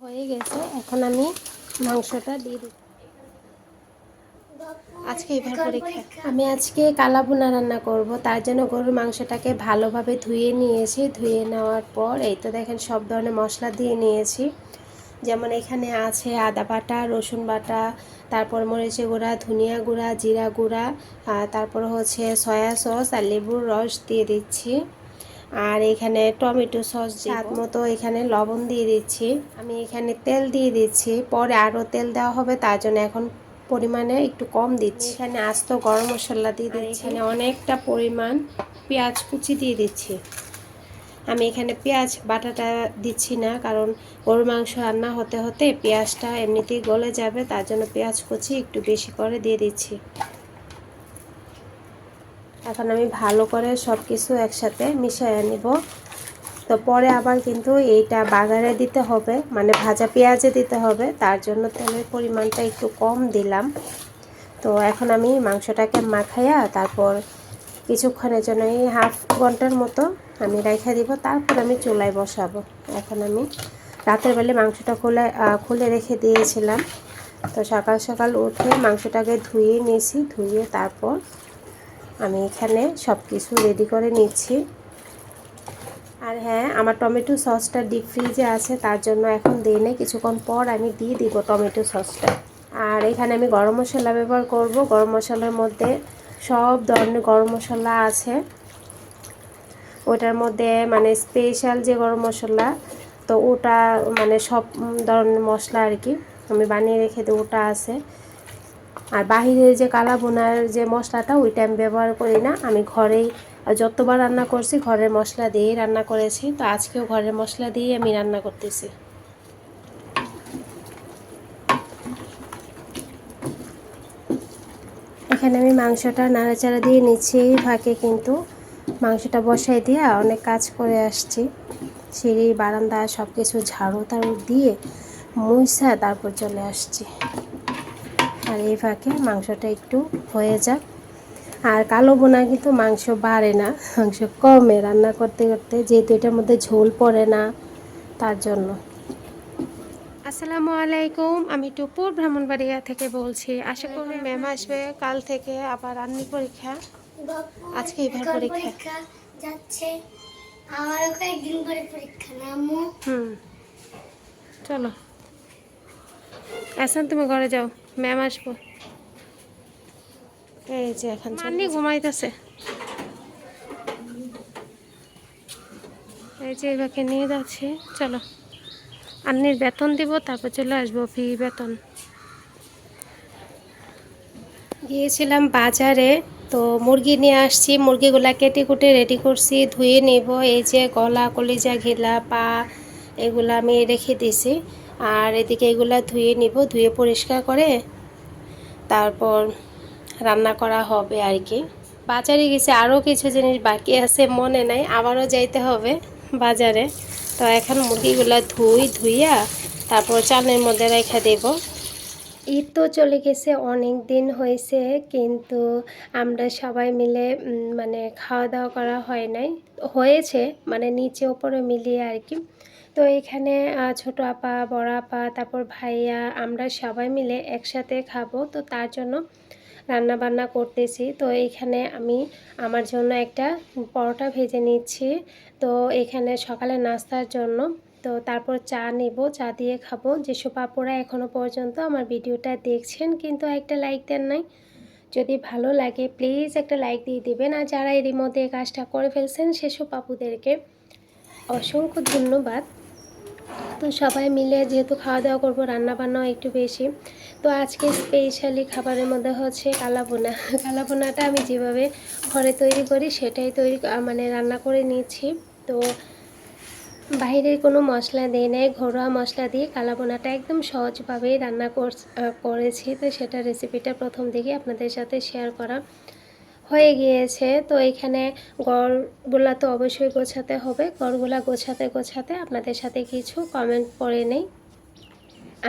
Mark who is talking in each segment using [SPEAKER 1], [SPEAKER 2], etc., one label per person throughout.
[SPEAKER 1] হয়ে গেছে। এখন আমি মাংসটা দিয়ে দিই। আজকে এবার পরীক্ষা আমি আজকে কালাবুনা রান্না করব। তার জন্য গরুর মাংসটাকে ভালোভাবে ধুয়ে নিয়েছি। ধুয়ে নেওয়ার পর এই তো দেখেন সব ধরনের মশলা দিয়ে নিয়েছি। যেমন এখানে আছে আদা বাটা, রসুন বাটা, তারপর মরিচে গুঁড়া, ধনিয়া গুঁড়া, জিরা গুঁড়া তারপর হচ্ছে সয়া সস আর লেবুর রস দিয়ে দিচ্ছি। আর এখানে টমেটো সস স্বাদ মতো এখানে লবণ দিয়ে দিচ্ছি। আমি এখানে তেল দিয়ে দিচ্ছি। পরে আরও তেল দেওয়া হবে তার জন্য এখন পরিমাণে একটু কম দিচ্ছি। এখানে আস্ত গরম মশলা দিয়ে দিচ্ছি। এখানে অনেকটা পরিমাণ পেঁয়াজ কুচি দিয়ে দিচ্ছি। আমি এখানে পেঁয়াজ বাটাটা দিচ্ছি না কারণ গরুর মাংস রান্না হতে হতে পেঁয়াজটা এমনিতেই গলে যাবে তার জন্য পেঁয়াজ কুচি একটু বেশি করে দিয়ে দিচ্ছি। এখন আমি ভালো করে সব কিছু একসাথে মিশিয়ে নিব। তো পরে আবার কিন্তু এইটা বাগারে দিতে হবে মানে ভাজা পেঁয়াজে দিতে হবে, তার জন্য তেলের পরিমাণটা একটু কম দিলাম। তো এখন আমি মাংসটাকে মাখাইয়া তারপর কিছুক্ষণের জন্য এই হাফ ঘণ্টার মতো আমি রেখে দিব, তারপর আমি চুলায় বসাবো। এখন আমি রাতের বেলা মাংসটা খুলে খুলে রেখে দিয়েছিলাম। তো সকাল সকাল উঠে মাংসটাকে ধুয়ে নিয়েছি, ধুয়ে তারপর আমি এখানে সব কিছু রেডি করে নিচ্ছি। আর হ্যাঁ আমার টমেটো সসটা ডিপ ফ্রিজে আছে, তার জন্য এখন দিই নেই কিছুক্ষণ পর আমি দিয়ে দিব টমেটো সসটা। আর এখানে আমি গরম মশলা ব্যবহার করব। গরম মশলার মধ্যে সব ধরনের গরম মশলা আছে। ওটার মধ্যে মানে স্পেশাল যে গরম মশলা, তো ওটা মানে সব ধরনের মশলা আর কি আমি বানিয়ে রেখে দিই ওটা আছে। আর বাহিরের যে কালা বোনার যে মশলাটা, ওইটা আমি ব্যবহার করি না। আমি ঘরেই যতবার রান্না করছি, ঘরের মশলা দিয়েই রান্না করেছি। তো আজকেও ঘরের মশলা দিয়েই আমি রান্না করতেছি। এখানে আমি মাংসটা নাড়াচাড়া দিয়ে নিচ্ছি ফাঁকে কিন্তু। মাংসটা বসাই দিয়ে অনেক কাজ করে আসছি। সিঁড়ি, বারান্দা সব কিছু ঝাড়ু টাড়ু দিয়ে মুইসা তারপর চলে আসছি। আর এই ফাঁকে মাংসটা একটু হয়ে যাক। আর কালো বোনা কিন্তু মাংস বাড়ে না মাংস কমে রান্না করতে করতে যেহেতু এটার মধ্যে ঝোল পড়ে না তার জন্য। আসসালামু আলাইকুম আমি টুপুর ব্রাহ্মণবাড়িয়া থেকে বলছি। আশা করি ম্যাম আসবে কাল থেকে আবার রান্নি পরীক্ষা। আজকে এবার পরীক্ষা।
[SPEAKER 2] যাচ্ছে আমারও কয়েকদিন পরে পরীক্ষা না
[SPEAKER 1] হুম চলো। এখন তুমি ঘরে যাও। ম্যাম আসব। এই যে এখন ঘুমাইতেছে। এই যে এবাকে নিয়ে যাচ্ছি চলো। আন্নির বেতন দিব তারপর চলে আসব ফি বেতন। গিয়েছিলাম বাজারে তো মুরগি নিয়ে আসছি মুরগিগুলা কেটে কুটে রেডি করছি ধুয়ে নেব এই যে গলা কলিজা ঘিলা পা এগুলা আমি রেখে দিছি। আর এদিকে এগুলো ধুয়ে নিব, ধুয়ে পরিষ্কার করে তারপর রান্না করা হবে আর কি। বাজারে গেছে আরও কিছু জিনিস বাকি আছে, মনে নাই, আবারও যাইতে হবে বাজারে। তো এখন মুরগিগুলা ধুই, ধুইয়া তারপর চালের মধ্যে রেখে দেব। ঈদ তো চলে গেছে, অনেক দিন হয়েছে, কিন্তু আমরা সবাই মিলে মানে খাওয়া দাওয়া করা হয় নাই। হয়েছে মানে নিচে, ওপরে মিলিয়ে আর কি। তো এখানে ছোট আপা, বড় আপা, তারপর ভাইয়া, আমরা সবাই মিলে একসাথে খাব। তো তার জন্য রান্না বান্না করতেছি। তো এখানে আমি আমার জন্য একটা পরোটা ভেজে নিচ্ছি। তো এখানে সকালে নাস্তার জন্য, তো তারপর চা নেব। চা দিয়ে খাব। যেসব আপুরা এখনও পর্যন্ত আমার ভিডিওটা দেখছেন, কিন্তু একটা লাইক দেন নাই, যদি ভালো লাগে প্লিজ একটা লাইক দিয়ে দেবেন। আর যারা এরই মধ্যে কাজটা করে ফেলছেন, সেসব আপুদেরকে অসংখ্য ধন্যবাদ। তো সবাই মিলে যেহেতু খাওয়া দাওয়া করব রান্না বান্নাও একটু বেশি। তো আজকে স্পেশালি খাবারের মধ্যে হচ্ছে কালাপোনা কালাপোনাটা আমি যেভাবে ঘরে তৈরি করি, সেটাই তৈরি মানে রান্না করে নিচ্ছি। তো বাইরের কোনো মশলা দিয়ে নেই, ঘরোয়া মশলা দিয়ে কালাপোনাটা একদম সহজভাবেই রান্না করেছি তো সেটা রেসিপিটা প্রথম দিকে আপনাদের সাথে শেয়ার করা। হয়ে গিয়েছে। তো এখানে গড়গুলা তো অবশ্যই গোছাতে হবে। গড়গুলা গোছাতে গোছাতে আপনাদের সাথে কিছু কমেন্ট পড়ে নেই।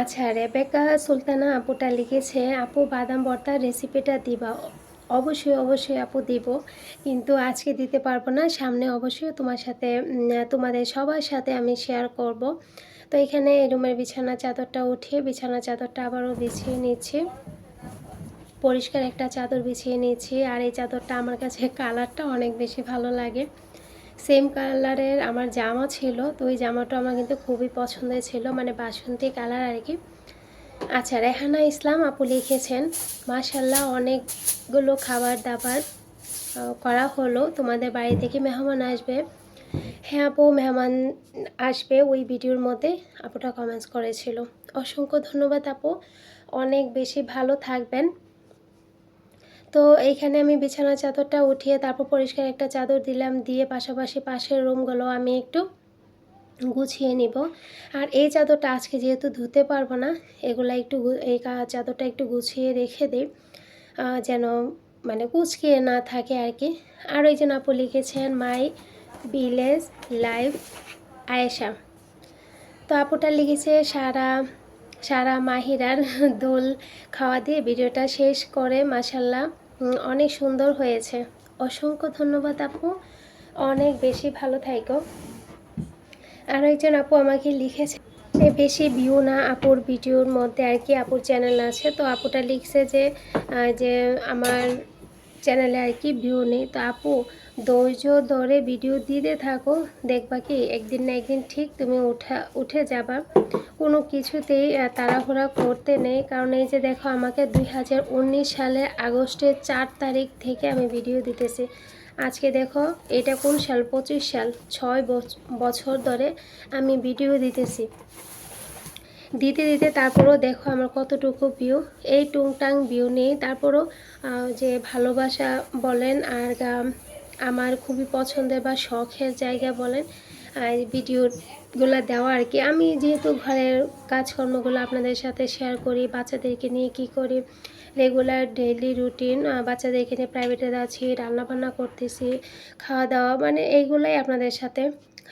[SPEAKER 1] আচ্ছা রেবেকা সুলতানা আপুটা লিখেছে, আপু, বাদাম ভর্তার রেসিপিটা দিবা? অবশ্যই অবশ্যই আপু দিব। কিন্তু আজকে দিতে পারব না। সামনে অবশ্যই তোমার সাথে তোমাদের সবার সাথে আমি শেয়ার করব। তো এখানে রুমের বিছানা চাদরটা উঠিয়ে বিছানা চাদরটা আবারও বিছিয়ে নিচ্ছি। পরিষ্কার একটা চাদর বিছিয়ে নিয়েছি আর এই চাদরটা আমার কাছে কালারটা অনেক বেশি ভালো লাগে। সেম কালারের আমার জামা ছিল, তো ওই জামাটা আমার কিন্তু খুবই পছন্দের ছিল মানে বাসন্তী কালার আর কি। আচ্ছা রেহানা ইসলাম আপু লিখেছেন মাশাল্লাহ অনেকগুলো খাবার দাবার করা হলো, তোমাদের বাড়ি থেকে মেহমান আসবে। হ্যাঁ আপু, মেহমান আসবে ওই ভিডিওর মধ্যে, আপুটা কমেন্টস করেছিল। অসংখ্য ধন্যবাদ আপু। অনেক বেশি ভালো থাকবেন। তো এইখানে আমি বিছানা চাদরটা উঠিয়ে তারপর পরিষ্কার একটা চাদর দিলাম, দিয়ে পাশাপাশি পাশের রুমগুলো আমি একটু গুছিয়ে নিব। আর এই চাদরটা আজকে যেহেতু ধুতে পারব না, এগুলা একটু এই চাদরটা একটু গুছিয়ে রেখে দিই যেন মানে কুচকিয়ে না থাকে আর কি। আর ওই যে আপু লিখেছেন মাই ভিলেজ লাইফ আয়েশা। তো আপুটা লিখেছে, সারা সারা মাহিরার দোল খাওয়া দিয়ে ভিডিওটা শেষ করে মাসাল্লাহ অনেক সুন্দর হয়েছে। অসংখ্য ধন্যবাদ আপু। অনেক বেশি ভালো থাইকো। আর একজন আপু আমাকে লিখেছে বেশি ভিউ না আপুর ভিডিওর মধ্যে আর কি আপুর চ্যানেল আছে? তো আপুটা লিখছে যে যে আমার চ্যানেলে আর কি ভিউ নেই। তো আপু ধৈর্য ধরে ভিডিও দিতে থাকো। দেখবা কি, একদিন না একদিন ঠিক তুমি উঠা, উঠে যাবা। কোনো কিছুতেই তাড়াহুড়া করতে নেই। কারণ এই যে দেখো, আমাকে দুই সালের আগস্টের চার তারিখ থেকে আমি ভিডিও দিতেছি। আজকে দেখো, এটা কোন সাল? পঁচিশ সাল। ছয় বছ- বছর ধরে আমি ভিডিও দিতেছি। দিতে দিতে তারপরও দেখো আমার কতটুকু ভিউ এই টুংটাং ভিউ নেই। তারপরও যে ভালোবাসা বলেন আর আমার খুবই পছন্দের বা শখের জায়গা বলেন, আর ভিডিওগুলো দেওয়া আর কি। আমি যেহেতু ঘরের কাজকর্মগুলো আপনাদের সাথে শেয়ার করি, বাচ্চাদেরকে নিয়ে কি করি রেগুলার ডেইলি রুটিন বাচ্চাদেরকে নিয়ে প্রাইভেটে যাচ্ছি, রান্নাবান্না করতেছি খাওয়া দাওয়া মানে এইগুলাই আপনাদের সাথে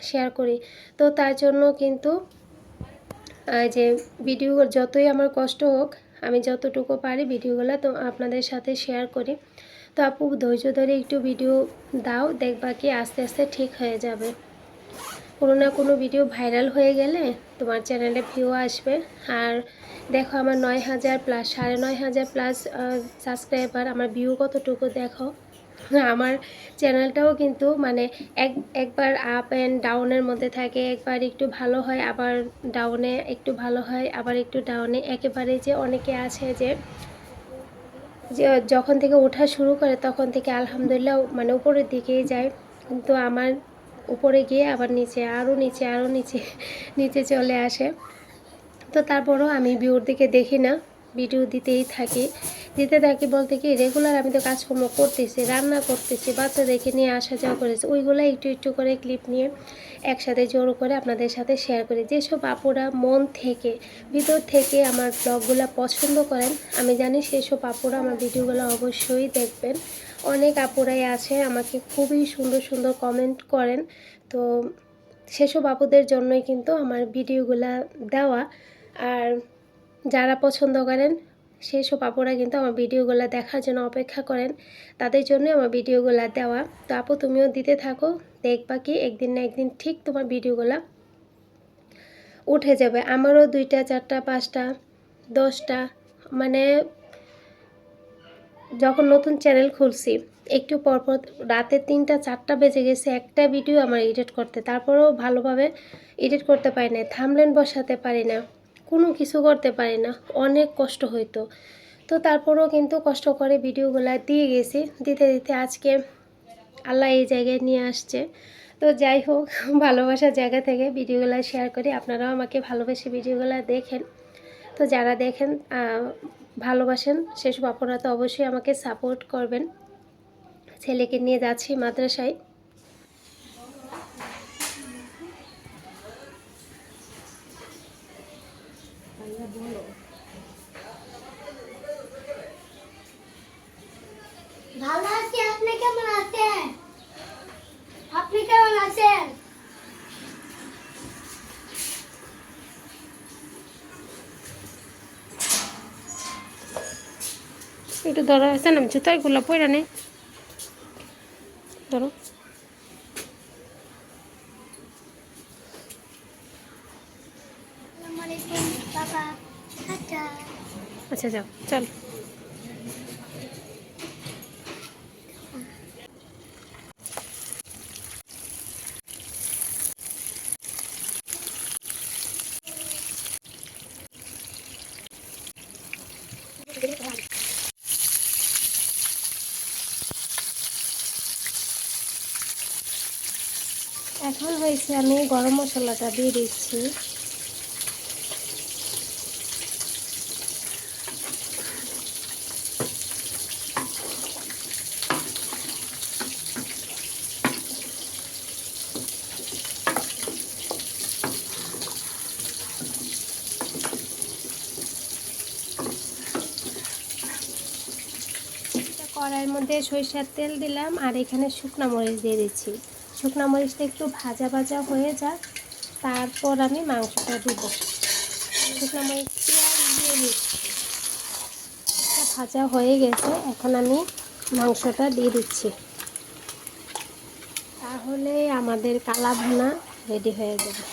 [SPEAKER 1] শেয়ার করি। তো তার জন্য কিন্তু যে ভিডিও যতই আমার কষ্ট হোক, আমি যতটুকু পারি ভিডিওগুলো তো আপনাদের সাথে শেয়ার করি। তো আপু, ধৈর্য ধরে একটু ভিডিও দাও, দেখবা কি আস্তে আস্তে ঠিক হয়ে যাবে। কোনো না কোনো ভিডিও ভাইরাল হয়ে গেলে তোমার চ্যানেলে ভিউ আসবে। আর দেখো, আমার নয় হাজার প্লাস সাড়ে নয় হাজার প্লাস সাবস্ক্রাইবার আমার ভিউ কতটুকু দেখো? আমার চ্যানেলটাও কিন্তু মানে এক, একবার আপ অ্যান্ড ডাউনের মধ্যে থাকে। একবার একটু ভালো হয়, আবার ডাউনে একটু ভালো হয়, আবার একটু ডাউনে একেবারে যে অনেকে আছে যে যে যখন থেকে ওঠা শুরু করে তখন থেকে আলহামদুলিল্লাহ মানে উপরের দিকেই যায়। কিন্তু আমার উপরে গিয়ে আবার নিচে আরও নিচে আরও নিচে নিচে চলে আসে। তো তারপরও আমি ভিউর দিকে দেখি না। ভিডিও দিতেই থাকি। দিতে থাকি বলতে কি রেগুলার আমি তো কাজকর্ম করতেছি, রান্না করতেছি বাচ্চাদেরকে নিয়ে আসা যাওয়া করেছি। ওইগুলো একটু একটু করে ক্লিপ নিয়ে একসাথে জোর করে আপনাদের সাথে শেয়ার করি। যেসব আপুরা মন থেকে, ভিতর থেকে আমার ব্লগগুলো পছন্দ করেন, আমি জানি সেসব আপুরা আমার ভিডিওগুলো অবশ্যই দেখবেন। অনেক আপুরাই আছে, আমাকে খুবই সুন্দর সুন্দর কমেন্ট করেন। তো সেসব আপুদের জন্যই কিন্তু আমার ভিডিওগুলা দেওয়া। আর যারা পছন্দ করেন, সেই সব আপুরা কিন্তু আমার ভিডিওগুলো দেখার জন্য অপেক্ষা করেন। তাদের জন্য আমার ভিডিওগুলো দেওয়া। তো আপু, তুমিও দিতে থাকো। দেখবা কি, একদিন না একদিন ঠিক তোমার ভিডিওগুলো উঠে যাবে। আমারও দুইটা, চারটা, পাঁচটা, দশটা মানে যখন নতুন চ্যানেল খুলছি, একটু পরপর রাতে তিনটা, চারটা বেজে গেছে, একটা ভিডিও আমার এডিট করতে। তারপরেও ভালোভাবে এডিট করতে পারি না থামলেন, বসাতে পারি না। কোনো কিছু করতে পারি না। অনেক কষ্ট হইতো। তো তারপরেও কিন্তু কষ্ট করে ভিডিওগুলো দিয়ে গেছি। দিতে দিতে আজকে আল্লাহ এই জায়গায় নিয়ে আসছে। তো যাই হোক, ভালোবাসার জায়গা থেকে ভিডিওগুলো শেয়ার করি। আপনারাও আমাকে ভালোবেসে ভিডিওগুলো দেখেন। তো যারা দেখেন ভালোবাসেন, সেসব আপনারা তো অবশ্যই আমাকে সাপোর্ট করবেন। ছেলেকে নিয়ে যাচ্ছি মাদ্রাসায়।
[SPEAKER 2] ভালো আছি আপনি কেমন আছেন? আপনি কেমন আছেন?
[SPEAKER 1] একটু ধরো আছে না। জুতাগুলো পরে নেই ধরো
[SPEAKER 2] টাটা
[SPEAKER 1] আচ্ছা যাও চল। এখন হয়েছে, আমি গরম মশলাটা দিয়ে দিচ্ছি। কড়াইয়ের মধ্যে সরিষার তেল দিলাম, আর এখানে শুকনো মরিচ দিয়ে দিচ্ছি। শুকনো মরিচটা একটু ভাজা ভাজা হয়ে যাক, তারপর আমি মাংসটা দেবো। শুকনো মরিচ দিয়ে ভাজা হয়ে গেছে, এখন আমি মাংসটা দিয়ে দিচ্ছি। তাহলে আমাদের কালা ভুনা রেডি হয়ে যাবে।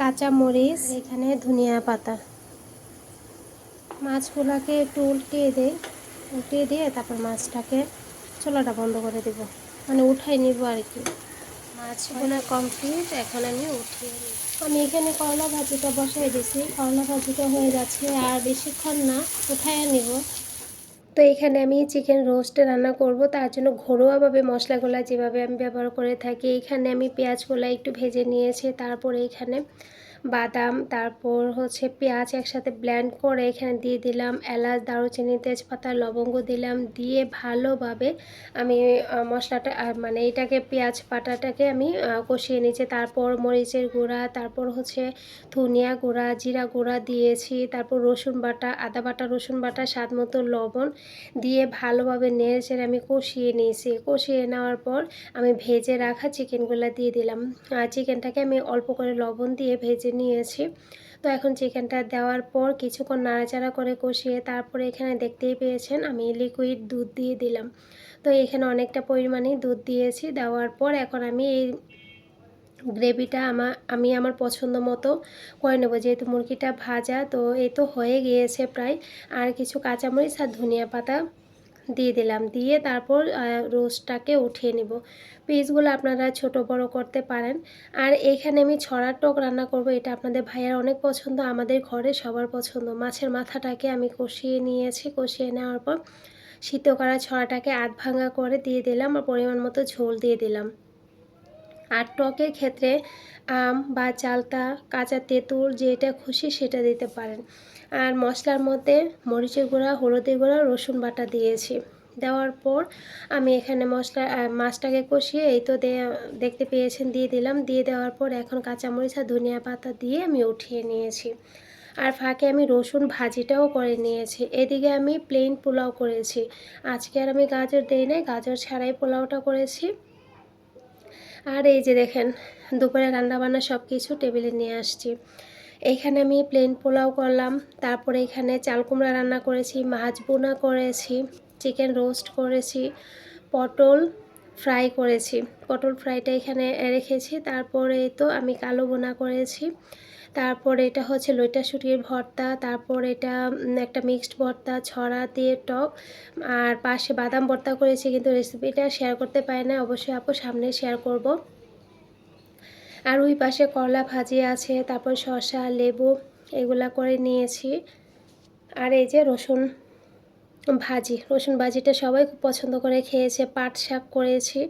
[SPEAKER 1] কাঁচা মরিচ, এখানে ধনিয়া পাতা। মাছগুলোকে একটু উল্টিয়ে দিই। উল্টিয়ে দিয়ে তারপর মাছটাকে চোলাটা বন্ধ করে দেব। মানে উঠাই নিব আর কি। মাছগুলো কমপ্লিট এখন আমি উঠিয়ে আমি এখানে করলা ভাজিটা বসাই দিয়েছি করলা ভাজিটা হয়ে যাচ্ছে আর বেশিক্ষণ না, উঠাইয়া নিব। তো এখানে আমি চিকেন রোস্ট রান্না করব। তার জন্য ঘরোয়াভাবে মশলাগুলো যেভাবে আমি ব্যবহার করে থাকি। এখানে আমি পেঁয়াজগুলো একটু ভেজে নিয়েছি। তারপরে এখানে বাদাম, তারপর হচ্ছে পেঁয়াজ একসাথে ব্ল্যান্ড করে এখানে দিয়ে দিলাম, এলাচ, দারুচিনি, তেজপাতা, লবঙ্গ দিলাম, দিয়ে ভালোভাবে আমি মশলাটা মানে এটাকে পেঁয়াজ পাটাটাকে আমি কষিয়ে নিয়েছি। তারপর মরিচের গুঁড়া, তারপর হচ্ছে ধনিয়া গুঁড়া, জিরা গুঁড়া দিয়েছি। তারপর রসুন বাটা, আদা বাটা, রসুন বাটা স্বাদ মতো লবণ দিয়ে ভালোভাবে নেড়েচেড়ে আমি কষিয়ে নিয়েছি। কষিয়ে নেওয়ার পর আমি ভেজে রাখা চিকেনগুলো দিয়ে দিলাম। চিকেনটাকে আমি অল্প করে লবণ দিয়ে ভেজে নিয়েছি। তো এখন চিকেনটা দেওয়ার পর কিছুক্ষণ নাড়াচাড়া করে কষিয়ে তারপরে এখানে দেখতেই পেয়েছেন আমি লিকুইড দুধ দিয়ে দিলাম। তো এখানে অনেকটা পরিমাণেই দুধ দিয়েছি। দেওয়ার পর এখন আমি এই গ্রেভিটা আমার আমি আমার পছন্দ মতো করে নেব। যেহেতু মুরগিটা ভাজা, তো এই তো হয়ে গিয়েছে প্রায়। আর কিছু কাঁচামরিচ আর ধনিয়া পাতা দিয়ে দিলাম। দিয়ে তারপর রোস্টটাকে উঠিয়ে নিব। পিসগুলো আপনারা ছোট, বড় করতে পারেন। আর এখানে আমি ছড়ার টক রান্না করব, এটা আপনাদের ভাইয়ার অনেক পছন্দ, আমাদের ঘরে সবার পছন্দ। মাছের মাথাটাকে আমি কষিয়ে নিয়েছি, কষিয়ে নেওয়ার পর সিদ্ধ করা ছড়াটাকে আধ ভাঙা করে দিয়ে দিলাম আর পরিমাণ মতো ঝোল দিয়ে দিলাম। আর টকের ক্ষেত্রে আম বা চালতা, কাঁচা তেঁতুল, যেটা খুশি সেটা দিতে পারেন। আর মশলার মধ্যে মরিচের গুঁড়া, হলুদের গুঁড়া, রসুন বাটা দিয়েছি। দেওয়ার পর আমি এখানে মশলা মাছটাকে কষিয়ে এই তো দেখতে পেয়েছেন, দিয়ে দিলাম। দিয়ে দেওয়ার পর এখন কাঁচামরিচ আর ধনিয়া পাতা দিয়ে আমি উঠিয়ে নিয়েছি। আর ফাঁকে আমি রসুন ভাজিটাও করে নিয়েছি। এদিকে আমি প্লেন পোলাও করেছি। আজকে আর আমি গাজর দিই নাই, গাজর ছাড়াই পোলাওটা করেছি। আর এই যে দেখেন, দুপুরে রান্নাবান্না সব কিছু টেবিলে নিয়ে আসছি। এইখানে আমি প্লেন পোলাও করলাম, তারপরে এখানে চাল কুমড়া রান্না করেছি, মাছ বোনা করেছি চিকেন রোস্ট করেছি, পটল ফ্রাই করেছি। পটল ফ্রাইটা এখানে রেখেছি, তারপরে তো আমি কালো বোনা করেছি। তারপর এটা হচ্ছে লইটা শুটির ভর্তা, তারপর এটা একটা মিক্সড ভর্তা, ছড়া দিয়ে টক, আর পাশে বাদাম ভর্তা করেছি, কিন্তু রেসিপিটা শেয়ার করতে পারি না অবশ্যই আপু সামনে শেয়ার করব। আর ওই পাশে করলা ভাজি আছে, তারপর শসা, লেবু এগুলা করে নিয়েছি। আর এই যে রসুন ভাজি, রসুন ভাজিটা সবাই খুব পছন্দ করে খেয়েছে, পাট শাক করেছি।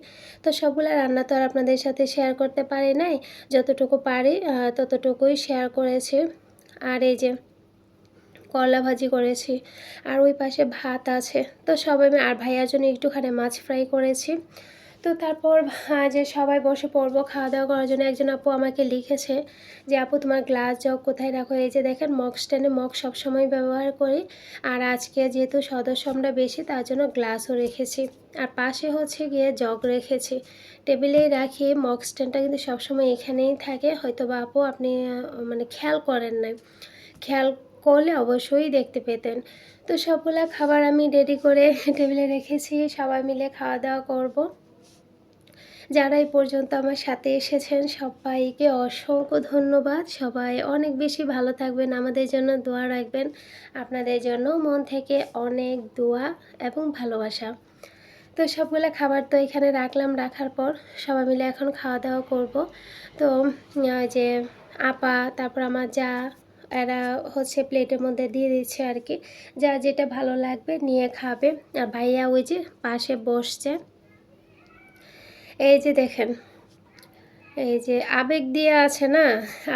[SPEAKER 1] তো সবগুলো রান্না তো আর আপনাদের সাথে শেয়ার করতে পারি নাই, যতটুকু পারি ততটুকুই শেয়ার করেছি। আর এই যে করলা ভাজি করেছি, আর ওই পাশে ভাত আছে। তো সবাই আর ভাইয়ার জন্য একটুখানি মাছ ফ্রাই করেছি। তো তারপর যে সবাই বসে পড়ব খাওয়া দাওয়া করার জন্য একজন আপু আমাকে লিখেছে যে, আপু, তোমার গ্লাস জগ কোথায় রাখো? এই যে দেখেন, মগ স্ট্যান্ডে মগ সবসময় ব্যবহার করি। আর আজকে যেহেতু সদস্য আমরা বেশি, তার জন্য গ্লাসও রেখেছি। আর পাশে হচ্ছে গিয়ে জগ রেখেছি। টেবিলেই রাখি, মগ স্ট্যান্ডটা কিন্তু সবসময় এখানেই থাকে। হয়তো বা আপু, আপনি মানে খেয়াল করেন না খেয়াল করলে অবশ্যই দেখতে পেতেন। তো সবগুলা খাবার আমি রেডি করে টেবিলে রেখেছি। সবাই মিলে খাওয়া দাওয়া করব। যারা এই পর্যন্ত আমার সাথে এসেছেন, সবাইকে অসংখ্য ধন্যবাদ। সবাই অনেক বেশি ভালো থাকবেন, আমাদের জন্য দোয়া রাখবেন। আপনাদের জন্য মন থেকে অনেক দোয়া এবং ভালোবাসা। তো সবগুলো খাবার তো এখানে রাখলাম, রাখার পর সবাই মিলে এখন খাওয়া দাওয়া করব। তো যে আপা, তারপর আমার যা, এরা হচ্ছে প্লেটের মধ্যে দিয়ে দিচ্ছে আর কি। যা যেটা ভালো লাগবে নিয়ে খাবে। আর ভাইয়া ওই যে পাশে বসছে। এই যে দেখেন, এই যে আবেগ দিয়ে আছে না,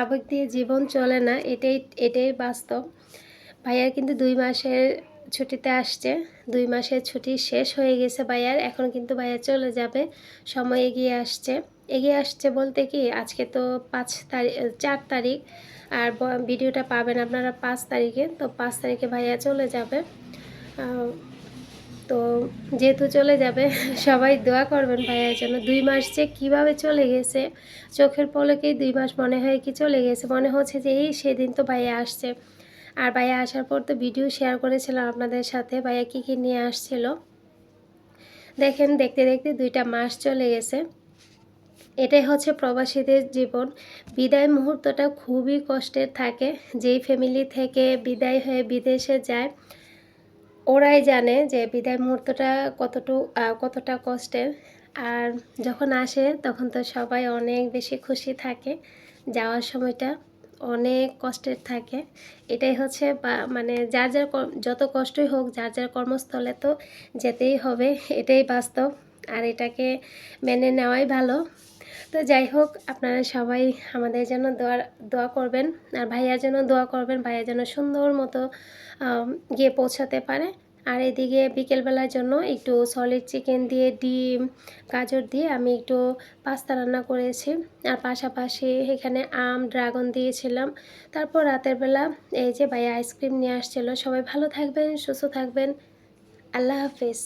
[SPEAKER 1] আবেগ দিয়ে জীবন চলে না, এটাই এটাই বাস্তব। ভাইয়ার কিন্তু দুই মাসের ছুটিতে আসছে, দুই মাসের ছুটি শেষ হয়ে গেছে ভাইয়ার, এখন কিন্তু ভাইয়া চলে যাবে, সময় এগিয়ে আসছে। এগিয়ে আসছে বলতে কি, আজকে তো পাঁচ তারিখ চার তারিখ, আর ভিডিওটা পাবেন আপনারা পাঁচ তারিখে, তো পাঁচ তারিখে ভাইয়া চলে যাবে। তো যেহেতু চলে যাবে, সবাই দোয়া করবেন ভাইয়ার জন্য দুই মাস যে কীভাবে চলে গেছে, চোখের পলকেই দুই মাস মনে হয় কি চলে গেছে, মনে হচ্ছে যে এই সেদিন তো ভাইয়া আসছে। আর ভাইয়া আসার পর তো ভিডিও শেয়ার করেছিলাম আপনাদের সাথে, ভাইয়া কী কী নিয়ে আসছিল। দেখেন, দেখতে দেখতে দুইটা মাস চলে গেছে। এটাই হচ্ছে প্রবাসীদের জীবন। বিদায় মুহূর্তটা খুবই কষ্টের থাকে। যেই ফ্যামিলি থেকে বিদায় হয়ে বিদেশে যায় ওরাই জানে যে বিদায় মুহূর্তটা কতটু কতটা কষ্টের। আর যখন আসে তখন তো সবাই অনেক বেশি খুশি থাকে, যাওয়ার সময়টা অনেক কষ্টের থাকে। এটাই হচ্ছে মানে যার যার যত কষ্টই হোক যার যার কর্মস্থলে তো যেতেই হবে, এটাই বাস্তব। আর এটাকে মেনে নেওয়াই ভালো। তো যাই হোক, আপনারা সবাই আমাদের জন্য দোয়া দোয়া করবেন। আর ভাইয়ার জন্য দোয়া করবেন, ভাইয়া যেন সুন্দর মতো গিয়ে পৌঁছাতে পারে। আর এদিকে বিকেলবেলার জন্য একটু সলিড চিকেন দিয়ে, ডিম, গাজর দিয়ে আমি একটু পাস্তা রান্না করেছি। আর পাশাপাশি এখানে আম ড্রাগন দিয়েছিলাম। তারপর রাতের বেলা এই যে ভাইয়া আইসক্রিম নিয়ে আসছিল। সবাই ভালো থাকবেন, সুস্থ থাকবেন। আল্লাহ হাফিজ।